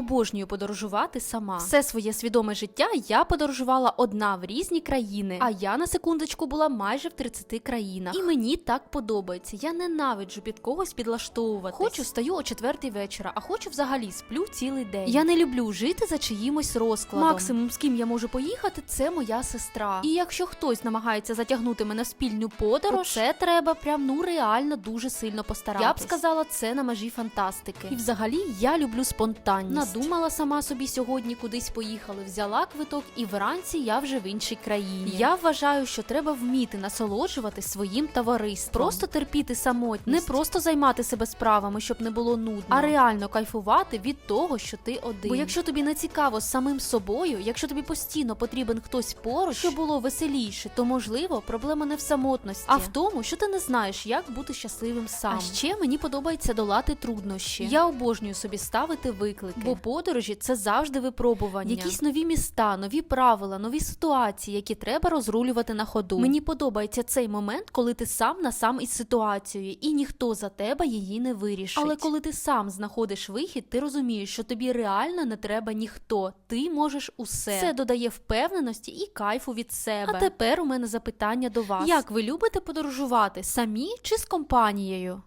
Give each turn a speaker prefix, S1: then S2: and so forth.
S1: обожнюю подорожувати сама. Все своє свідоме життя я подорожувала одна в різні країни. А я на секундочку була майже в 30 країнах. І мені так подобається. Я ненавиджу під когось підлаштовувати. Хочу стаю о четвертій вечора, а хочу взагалі сплю цілий день. Я не люблю жити за чиїмось розкладом. Максимум, з ким я можу поїхати, це моя сестра. І якщо хтось намагається затягнути мене в спільну подорож, це треба прям ну реально дуже сильно постаратись. Я б сказала, це на межі фантастики. І взагалі я люблю спонтанність. Надумала сама собі сьогодні кудись поїхали, взяла квиток, і вранці я вже в іншій країні. Я вважаю, що треба вміти насолоджувати своїм товариством. Просто терпіти самотність, не просто займати себе справами, щоб не було нудно, а реально кайфувати від того, що ти один. Бо якщо тобі не цікаво з самим собою, якщо тобі постійно потрібен хтось поруч, щоб було веселіше, то можливо проблема не в самотності, а в тому, що ти не знаєш, як бути щасливим сам. А ще мені подобається долати труднощі. Я обожнюю собі ставити виклики, бо подорожі це завжди випробування. Якісь нові міста, нові правила, нові ситуації, які треба розрулювати на ходу. Мені подобається цей момент, коли ти сам на сам із ситуацією, і ніхто за тебе її не вирішить. Але коли ти сам знаходиш вихід, ти розумієш, що тобі реально не треба ніхто. Ти можеш усе. Це додає впевненості і кайфу від себе. А тепер у мене запитання до вас: як ви любите подорожувати самі чи з компанією?